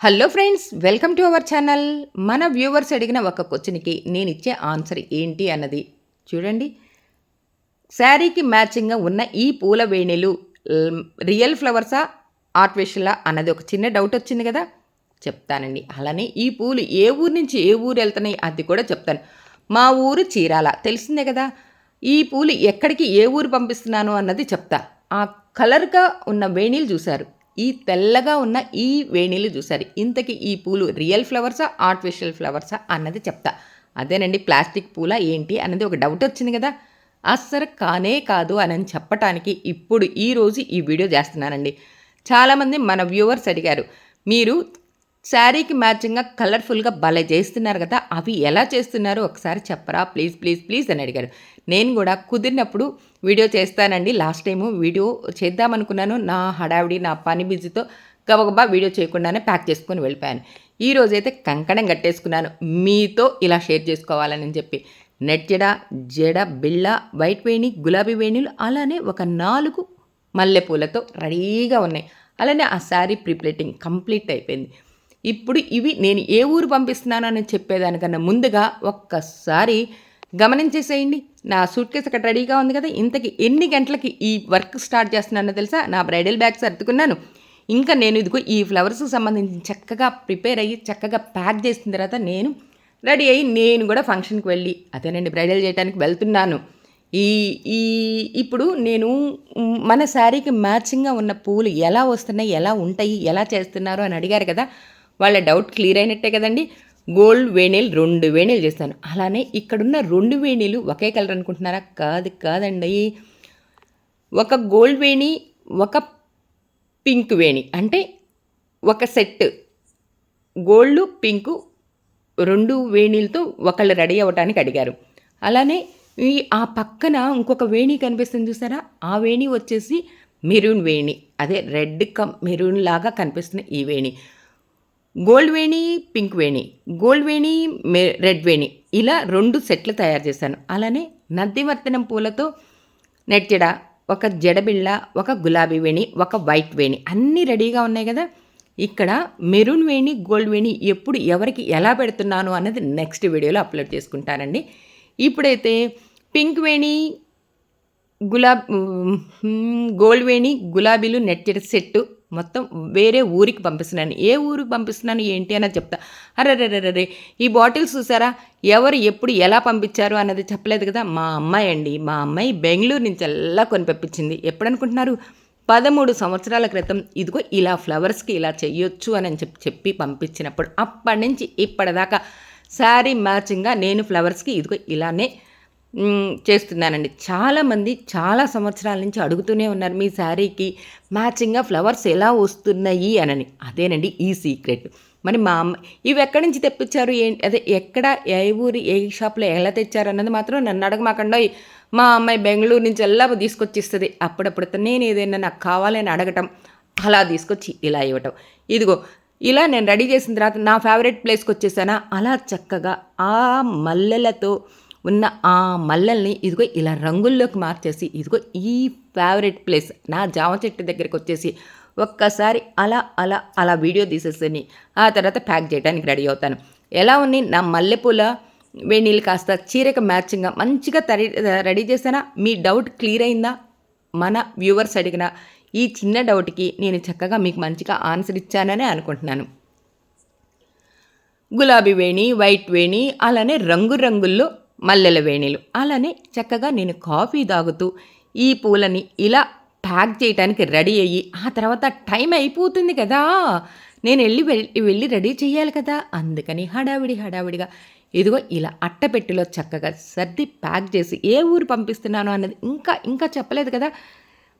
Hello friends welcome to our channel మన viewers అడిగిన ఒక క్వశ్చన్కి నేను ఇచ్చే ఆన్సర్ ఏంటి అన్నది చూడండి. శారీకి మ్యాచింగ్గా ఉన్న ఈ పూల వేణిలు రియల్ ఫ్లవర్సా ఆర్టిఫిషియలా అన్నది ఒక చిన్న డౌట్ వచ్చింది కదా. చెప్తానండి. అలానే ఈ పూలు ఏ ఊరు నుంచి ఏ ఊరు వెళ్తున్నాయి అది కూడా చెప్తాను. మా ఊరు చీరాల. తెలిసిందే కదా? ఈ పూలు ఎక్కడికి ఏ ఊరు పంపిస్తున్నాను అన్నది చెప్తా. ఆ కలర్గా ఉన్న వేణీలు చూశారు. ఈ తెల్లగా ఉన్న ఈ వేణీలు చూశారు. ఇంతకీ ఈ పూలు రియల్ ఫ్లవర్సా ఆర్టిఫిషియల్ ఫ్లవర్సా అన్నది చెప్తా. అదేనండి ప్లాస్టిక్ పూల ఏంటి అన్నది ఒక డౌట్ వచ్చింది కదా. అస్సలు కానే కాదు అని చెప్పటానికి ఇప్పుడు ఈరోజు ఈ వీడియో చేస్తున్నానండి. చాలామంది మన వ్యూవర్స్ అడిగారు మీరు శారీకి మ్యాచింగ్గా కలర్ఫుల్గా భలే చేస్తున్నారు కదా! అవి ఎలా చేస్తున్నారో ఒకసారి చెప్పరా? ప్లీజ్ ప్లీజ్ ప్లీజ్ అని అడిగారు నేను కూడా కుదిరినప్పుడు వీడియో చేస్తానండి. లాస్ట్ టైము వీడియో చేద్దామనుకున్నాను. నా హడావిడి నా పని బిజీతో గబగబా వీడియో చేయకుండానే ప్యాక్ చేసుకొని వెళ్ళిపోయాను. ఈ రోజైతే కంకణం కట్టేసుకున్నాను. మీతో ఇలా షేర్ చేసుకోవాలని చెప్పి. నెట్ జడ జడ బిళ్ళ వైట్ వేణి గులాబీ వేణిలు అలానే ఒక నాలుగు మల్లెపూలతో రెడీగా ఉన్నాయి. అలానే ఆ శారీ ప్రిప్లేటింగ్ కంప్లీట్ అయిపోయింది. ఇప్పుడు ఇవి నేను ఏ ఊరు పంపిస్తున్నాను అని చెప్పేదానికన్నా ముందుగా ఒక్కసారి గమనించేసేయండి నా సూట్ కేసు అక్కడ రెడీగా ఉంది కదా. ఇంతకి ఎన్ని గంటలకి ఈ వర్క్ స్టార్ట్ చేస్తున్నానో తెలుసా? నా బ్రైడల్ బ్యాగ్స్ సర్దుకున్నాను. ఇంకా నేను ఇదిగో ఈ ఫ్లవర్స్కి సంబంధించి చక్కగా ప్రిపేర్ అయ్యి చక్కగా ప్యాక్ చేసిన తర్వాత నేను రెడీ అయ్యి నేను కూడా ఫంక్షన్కి వెళ్ళి అదేనండి బ్రైడల్ చేయడానికి వెళ్తున్నాను. ఈ ఈ ఇప్పుడు నేను మన శారీకి మ్యాచింగ్గా ఉన్న పూలు ఎలా వస్తున్నాయి ఎలా ఉంటాయి ఎలా చేస్తున్నారు అని అడిగారు కదా. వాళ్ళ డౌట్ క్లియర్ అయినట్టే కదండి. గోల్డ్ వేణీలు రెండు వేణీలు చేస్తాను. అలానే ఇక్కడున్న రెండు వేణీలు ఒకే కలర్ అనుకుంటున్నారా? కాదు కాదండి. ఒక గోల్డ్ వేణి ఒక పింక్ వేణి. అంటే ఒక సెట్. గోల్డ్ పింకు రెండు వేణీలతో ఒకళ్ళు రెడీ అవ్వటానికి అడిగారు. అలానే ఈ ఆ పక్కన ఇంకొక వేణి కనిపిస్తుంది చూసారా? ఆ వేణి వచ్చేసి మెరూన్ వేణి. అదే రెడ్ కమ్ మెరూన్ లాగా కనిపిస్తుంది ఈ వేణి. గోల్డ్ వేణి పింక్ వేణి. గోల్డ్ వేణి మె రెడ్ వేణి. ఇలా రెండు సెట్లు తయారు చేశాను. అలానే నద్దివర్తనం పూలతో నెట్ ఒక జడబిళ్ళ ఒక గులాబీ వేణి ఒక వైట్ వేణి. అన్నీ రెడీగా ఉన్నాయి కదా? ఇక్కడ మెరూన్ వేణి గోల్డ్ వేణి ఎప్పుడు ఎవరికి ఎలా పెడుతున్నాను అన్నది నెక్స్ట్ వీడియోలో అప్లోడ్ చేసుకుంటానండి. ఇప్పుడైతే పింక్ వేణి గులాబ్ గోల్డ్ వేణి గులాబీలు నెట్టెడ సెట్టు మొత్తం వేరే ఊరికి పంపిస్తున్నాను. ఏ ఊరికి పంపిస్తున్నాను? ఏంటి అని చెప్తా. అరే ఈ బాటిల్స్ చూసారా? ఎవరు ఎప్పుడు ఎలా పంపించారు అన్నది చెప్పలేదు కదా. మా అమ్మాయి అండి మా అమ్మాయి బెంగళూరు నుంచి ఎలా కొని పంపించింది. ఎప్పుడు అనుకుంటున్నారు పదమూడు సంవత్సరాల క్రితం ఇదిగో ఇలా ఫ్లవర్స్కి ఇలా చెయ్యొచ్చు అని చెప్పి చెప్పి పంపించినప్పుడు అప్పటి నుంచి ఇప్పటిదాకా శారీ మ్యాచింగ్గా నేను ఫ్లవర్స్కి ఇదిగో ఇలానే చేస్తున్నానండి. చాలామంది చాలా సంవత్సరాల నుంచి అడుగుతూనే ఉన్నారు మీ శారీకి మ్యాచింగ్గా ఫ్లవర్స్ ఎలా వస్తున్నాయి? అనని. అదేనండి ఈ సీక్రెట్. మరి మా అమ్మ ఇవి ఎక్కడి నుంచి తెప్పించారు? ఏంటి అదే ఎక్కడ ఏ ఊరి ఏ షాప్లో ఎలా తెచ్చారు? అన్నది మాత్రం నన్ను అడగమాకుండా. మా అమ్మాయి బెంగళూరు నుంచి ఎలా తీసుకొచ్చి ఇస్తుంది అప్పుడప్పుడు నేను ఏదైనా నాకు కావాలని అడగటం అలా తీసుకొచ్చి ఇలా ఇవ్వటం. ఇదిగో ఇలా నేను రెడీ చేసిన తర్వాత నా ఫేవరెట్ ప్లేస్కి వచ్చేసానా? అలా చక్కగా ఆ మల్లెలతో ఉన్న ఆ మల్లల్ని ఇదిగో ఇలా రంగుల్లోకి మార్చేసి ఇదిగో ఈ ఫేవరెట్ ప్లేస్ నా జామ చెట్టు దగ్గరికి వచ్చేసి ఒక్కసారి అలా అలా అలా వీడియో తీసేసి ఆ తర్వాత ప్యాక్ చేయడానికి రెడీ అవుతాను. ఎలా ఉంది నా మల్లెపూల వేణీళ్ళు కాస్త చీరక మ్యాచింగ్గా మంచిగా తరి రెడీ చేశానా? మీ డౌట్ క్లియర్ అయిందా? మన వ్యూవర్స్ అడిగిన ఈ చిన్న డౌట్కి నేను చక్కగా మీకు మంచిగా ఆన్సర్ ఇచ్చానని అనుకుంటున్నాను. గులాబీ వేణి వైట్ వేణి అలానే రంగురంగుల్లో మల్లెల వేణీలు. అలానే చక్కగా నేను కాఫీ తాగుతూ ఈ పూలని ఇలా ప్యాక్ చేయడానికి రెడీ అయ్యి ఆ తర్వాత టైం అయిపోతుంది కదా. నేను వెళ్ళి వెళ్ళి వెళ్ళి రెడీ చేయాలి కదా. అందుకని హడావిడి హడావిడిగా ఇదిగో ఇలా అట్టపెట్టిలో చక్కగా సర్ది ప్యాక్ చేసి ఏ ఊరు పంపిస్తున్నాను అన్నది ఇంకా ఇంకా చెప్పలేదు కదా.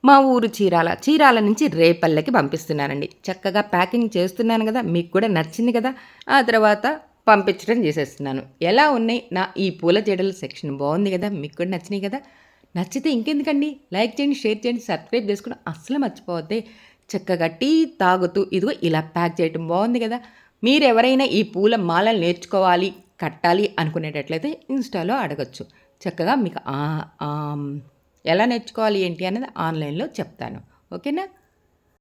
మా ఊరు చీరాల చీరాల నుంచి రేపల్లెకి పంపిస్తున్నానండి. చక్కగా ప్యాకింగ్ చేస్తున్నాను కదా. మీకు కూడా నచ్చింది కదా. ఆ తర్వాత పంపించడం చేసేస్తున్నాను. ఎలా ఉన్నాయి? నా ఈ పూల జడల సెక్షన్ బాగుంది కదా మీకు కూడా నచ్చినాయి కదా. నచ్చితే ఇంకెందుకండి? లైక్ చేయండి షేర్ చేయండి సబ్స్క్రైబ్ చేసుకుని అస్సలు మర్చిపోవద్దే. చక్కగా టీ తాగుతూ ఇదిగో ఇలా ప్యాక్ చేయటం బాగుంది కదా. మీరు ఎవరైనా ఈ పూల మాలలు నేర్చుకోవాలి కట్టాలి అనుకునేటట్లయితే ఇన్స్టాలో అడగచ్చు. చక్కగా మీకు ఎలా నేర్చుకోవాలి ఏంటి అనేది ఆన్లైన్లో చెప్తాను. ఓకేనా?